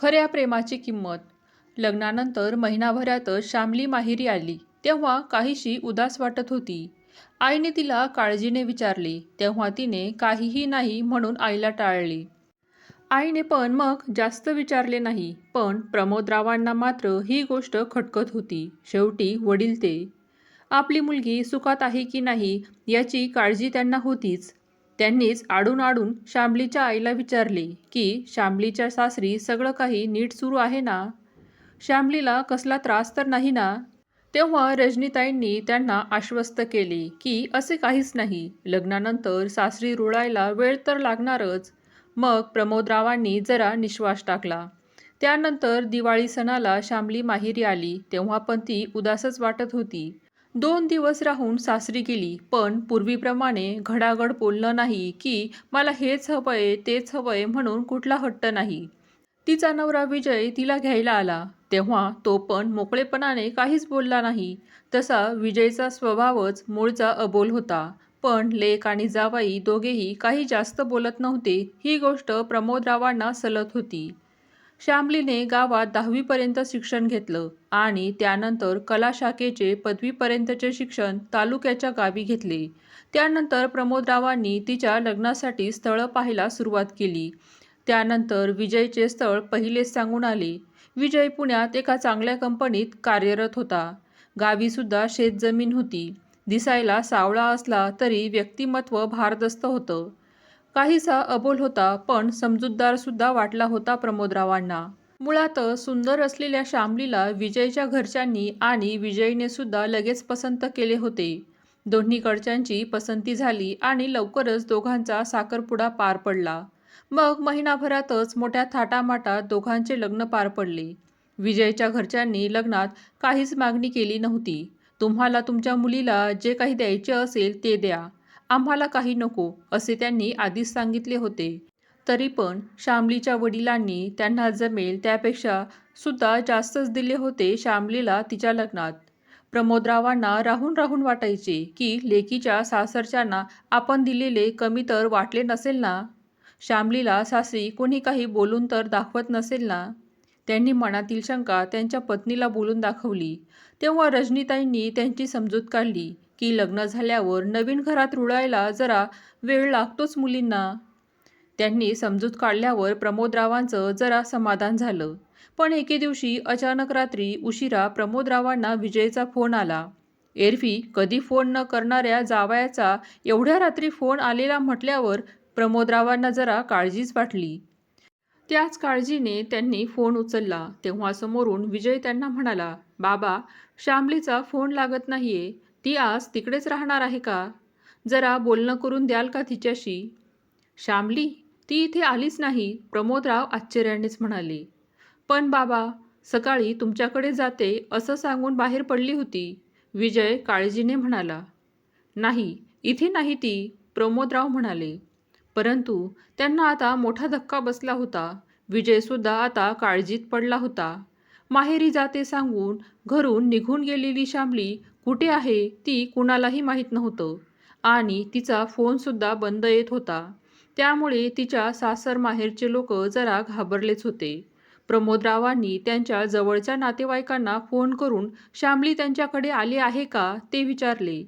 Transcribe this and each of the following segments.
खऱ्या प्रेमाची किंमत. लग्नानंतर महिनाभरातच श्यामली माहेरी आली. तेव्हा काहीशी उदास वाटत होती. आईने तिला काळजीने विचारले. तेव्हा तिने काहीही नाही म्हणून आईला टाळले. आईने पण मग जास्त विचारले नाही. पण प्रमोदरावांना मात्र ही गोष्ट खटकत होती. शेवटी वडील ते आपली मुलगी सुखात आहे की नाही याची काळजी त्यांना होतीच. त्यांनीच आडून आडून श्यामलीच्या आईला विचारले की श्यामलीच्या सासरी सगळं काही नीट सुरू आहे ना? श्यामलीला कसला त्रास तर नाही ना? तेव्हा रजनीताईंनी त्यांना आश्वस्त केले की असे काहीच नाही. लग्नानंतर सासरी रुळायला वेळ तर लागणारच. मग प्रमोदरावांनी जरा निश्वास टाकला. त्यानंतर दिवाळी सणाला श्यामली माहेरी आली तेव्हा पण ती उदासच वाटत होती. दोन दिवस राहून सासरी गेली पण पूर्वीप्रमाणे घडाघड बोलणं नाही की मला हेच हवंय तेच हवंय म्हणून कुठला हट्ट नाही. तिचा नवरा विजय तिला घ्यायला आला. तेव्हा तो पण मोकळेपणाने काहीच बोलला नाही. तसा विजयचा स्वभावच मूळचा अबोल होता. पण लेक आणि जावाई दोघेही काही जास्त बोलत नव्हते. ही गोष्ट प्रमोदरावांना सलत होती. श्यामलीने गावात दहावीपर्यंत शिक्षण घेतलं आणि त्यानंतर कला शाखेचे पदवीपर्यंतचे शिक्षण तालुक्याच्या गावी घेतले. त्यानंतर प्रमोदरावांनी तिच्या लग्नासाठी स्थळं पाहायला सुरुवात केली. त्यानंतर विजयचे स्थळ पहिलेच सांगून आले. विजय पुण्यात एका चांगल्या कंपनीत कार्यरत होता. गावीसुद्धा शेतजमीन होती. दिसायला सावळा असला तरी व्यक्तिमत्व भारदस्त होतं. काहीसा अबोल होता पण समजूतदारसुद्धा वाटला होता प्रमोदरावांना. मुळात सुंदर असलेल्या श्यामलीला विजयच्या घरच्यांनी आणि विजयने सुद्धा लगेच पसंत केले होते. दोन्हीकडच्यांची पसंती झाली आणि लवकरच दोघांचा साखरपुडा पार पडला. मग महिनाभरातच मोठ्या थाटामाटात दोघांचे लग्न पार पडले. विजयच्या घरच्यांनी लग्नात काहीच मागणी केली नव्हती. तुम्हाला तुमच्या मुलीला जे काही द्यायचे असेल ते द्या. आम्हाला काही नको असे त्यांनी आधीच सांगितले होते. तरी पण श्यामलीच्या वडिलांनी त्यांना जमेल त्यापेक्षा सुद्धा जास्तच दिले होते श्यामलीला तिच्या लग्नात. प्रमोदरावांना राहून राहून वाटायचे की लेकीच्या सासरच्यांना आपण दिलेले कमी तर वाटले नसेल ना? श्यामलीला सासरी कोणी काही बोलून तर दाखवत नसेल ना? त्यांनी मनातील शंका त्यांच्या पत्नीला बोलून दाखवली. तेव्हा रजनीताईंनी त्यांची समजूत काढली. की लग्न झाल्यावर नवीन घरात रुळायला जरा वेळ लागतोच मुलींना. त्यांनी समजूत काढल्यावर प्रमोदरावांचं जरा समाधान झालं. पण एके दिवशी अचानक रात्री उशिरा प्रमोदरावांना विजयचा फोन आला. एरवी कधी फोन न करणाऱ्या जावयाचा एवढ्या रात्री फोन आलेला म्हटल्यावर प्रमोदरावांना जरा काळजीच वाटली. त्याच काळजीने त्यांनी फोन उचलला. तेव्हा समोरून विजय त्यांना म्हणाला बाबा श्यामलीचा फोन लागत नाहीये. ती आज तिकडेच राहणार आहे का? जरा बोलणं करून द्याल का तिच्याशी? श्यामली ती इथे आलीच नाही प्रमोदराव आश्चर्यानेच म्हणाले. पण बाबा सकाळी तुमच्याकडे जाते असं सांगून बाहेर पडली होती विजय काळजीने म्हणाला. नाही इथे नाही ती प्रमोदराव म्हणाले. परंतु त्यांना आता मोठा धक्का बसला होता विजयसुद्धा आता काळजीत पडला होता. माहेरी जाते सांगून घरून निघून गेलेली श्यामली कुठे आहे ती कुणालाही माहीत नव्हतं. आणि तिचा फोनसुद्धा बंद येत होता. त्यामुळे तिच्या सासर माहेरचे लोक जरा घाबरलेच होते. प्रमोदरावांनी त्यांच्या जवळच्या नातेवाईकांना फोन करून श्यामली त्यांच्याकडे आली आहे का? ते विचारले.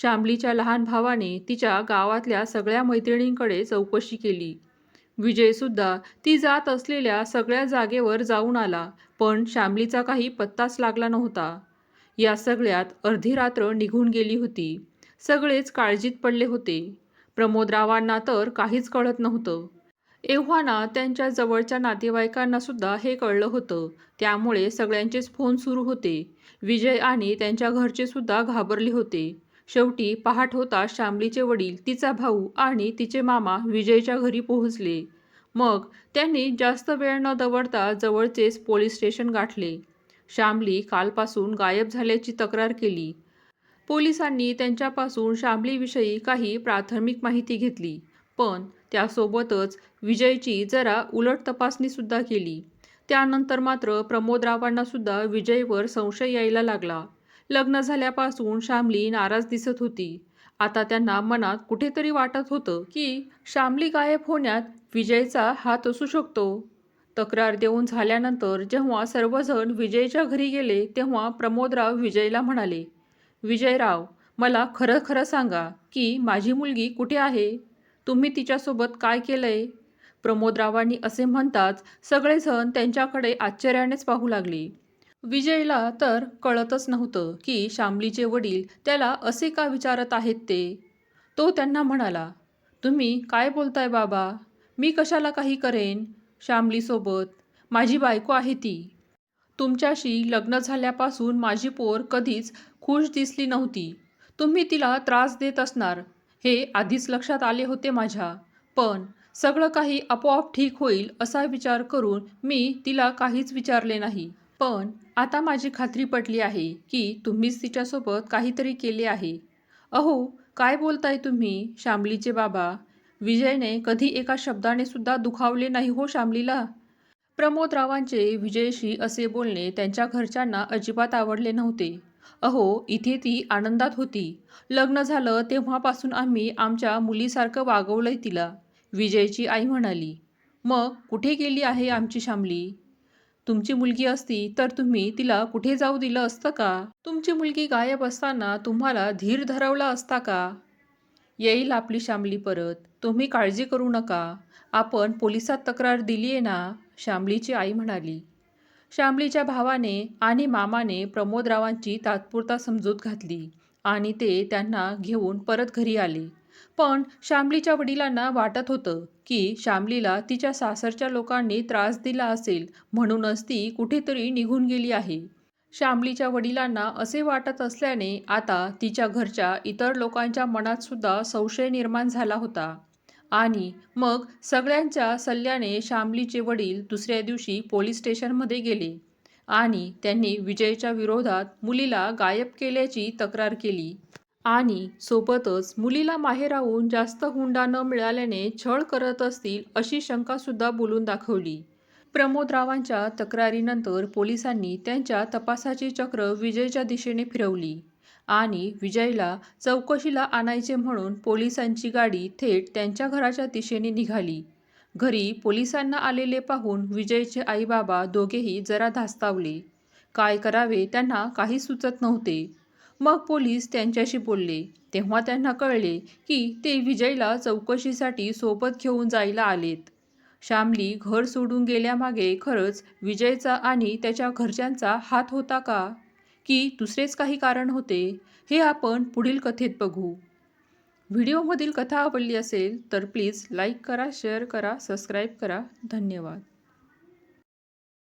श्यामलीच्या लहान भावाने तिच्या गावातल्या सगळ्या मैत्रिणींकडे चौकशी केली. विजयसुद्धा ती जात असलेल्या सगळ्या जागेवर जाऊन आला पण श्यामलीचा काही पत्ताच लागला नव्हता. या सगळ्यात अर्धी रात्र निघून गेली होती. सगळेच काळजीत पडले होते. प्रमोदरावांना तर काहीच कळत नव्हतं. एव्हाना त्यांच्या जवळच्या नातेवाईकांना सुद्धा हे कळलं होतं. त्यामुळे सगळ्यांचेच फोन सुरू होते. विजय आणि त्यांच्या घरचे सुद्धा घाबरले होते. शेवटी पहाट होता श्यामलीचे वडील तिचा भाऊ आणि तिचे मामा विजयच्या घरी पोहोचले. मग त्यांनी जास्त वेळ न दवडता जवळचेच पोलीस स्टेशन गाठले. श्यामली कालपासून गायब झाल्याची तक्रार केली. पोलिसांनी त्यांच्यापासून श्यामलीविषयी काही प्राथमिक माहिती घेतली पण त्यासोबतच विजयची जरा उलट तपासणीसुद्धा केली. त्यानंतर मात्र प्रमोदरावांनासुद्धा विजयवर संशय यायला लागला. लग्न झाल्यापासून श्यामली नाराज दिसत होती. आता त्यांना मनात कुठेतरी वाटत होतं की श्यामली गायब होण्यात विजयचा हात असू शकतो. तक्रार देऊन झाल्यानंतर जेव्हा सर्वजण विजयच्या घरी गेले तेव्हा प्रमोदराव विजयला म्हणाले विजयराव मला खरं खरं सांगा की माझी मुलगी कुठे आहे? तुम्ही तिच्यासोबत काय केलंय? प्रमोदरावांनी असे म्हणताच सगळेजण त्यांच्याकडे आश्चर्यानेच पाहू लागले. विजयला तर कळतच नव्हतं की शामलीचे वडील त्याला असे का विचारत आहेत ते. तो त्यांना म्हणाला तुम्ही काय बोलताय बाबा? मी कशाला काही करेन? श्यामलीसोबत. माझी बायको आहे ती. तुमच्याशी लग्न झाल्यापासून माझी पोर कधीच खुश दिसली नव्हती. तुम्ही तिला त्रास देत असणार. हे आधीच लक्षात आले होते माझ्या. पण सगळं काही आपोआप ठीक होईल असा विचार करून मी तिला काहीच विचारले नाही. पण आता माझी खात्री पटली आहे की तुम्हीच तिच्यासोबत काहीतरी केले आहे. अहो काय बोलताय तुम्ही श्यामलीचे बाबा? विजयने कधी एका शब्दाने सुद्धा दुखावले नाही हो श्यामलीला? प्रमोदरावांचे विजयशी असे बोलणे त्यांच्या घरच्यांना अजिबात आवडले नव्हते. अहो इथे ती आनंदात होती. लग्न झालं तेव्हापासून आम्ही आमच्या मुलीसारखं वागवलंय तिला. विजयची आई म्हणाली मग कुठे गेली आहे आमची श्यामली? तुमची मुलगी असती तर तुम्ही तिला कुठे जाऊ दिलं असतं का? तुमची मुलगी गायब असताना तुम्हाला धीर धरवला असता का? येईल आपली श्यामली परत. तुम्ही काळजी करू नका. आपण पोलिसात तक्रार दिली आहे ना? श्यामलीची आई म्हणाली. श्यामलीच्या भावाने आणि मामाने प्रमोदरावांची तात्पुरता समजूत घातली आणि ते त्यांना घेऊन परत घरी आले. पण श्यामलीच्या वडिलांना वाटत होतं की श्यामलीला तिच्या सासरच्या लोकांनी त्रास दिला असेल म्हणूनच ती कुठेतरी निघून गेली आहे. श्यामलीच्या वडिलांना असे वाटत असल्याने आता तिच्या घरच्या इतर लोकांच्या मनातसुद्धा संशय निर्माण झाला होता. आणि मग सगळ्यांच्या सल्ल्याने श्यामलीचे वडील दुसऱ्या दिवशी पोलीस स्टेशनमध्ये गेले. आणि त्यांनी विजयच्या विरोधात मुलीला गायब केल्याची तक्रार केली. आणि सोबतच मुलीला माहेराहून जास्त हुंडा न मिळाल्याने छळ करत असतील अशी शंकासुद्धा बोलून दाखवली. प्रमोदरावांच्या तक्रारीनंतर पोलिसांनी त्यांच्या तपासाची चक्र विजयच्या दिशेने फिरवली आणि विजयला चौकशीला आणायचे म्हणून पोलिसांची गाडी थेट त्यांच्या घराच्या दिशेने निघाली. घरी पोलिसांना आलेले पाहून विजयचे आईबाबा दोघेही जरा धास्तावले. काय करावे त्यांना काही सुचत नव्हते. मग पोलीस त्यांच्याशी बोलले. तेव्हा त्यांना कळले की ते विजयला चौकशीसाठी सोबत घेऊन जायला आलेत. श्यामली घर सोडून गेल्यामागे खरंच विजयचा आणि त्याच्या घरच्यांचा हात होता का? की दुसरेच काही कारण होते? हे आपण पुढील कथेत बघू. व्हिडिओमधील कथा आवडली असेल तर प्लीज लाईक करा शेअर करा सबस्क्राईब करा. धन्यवाद.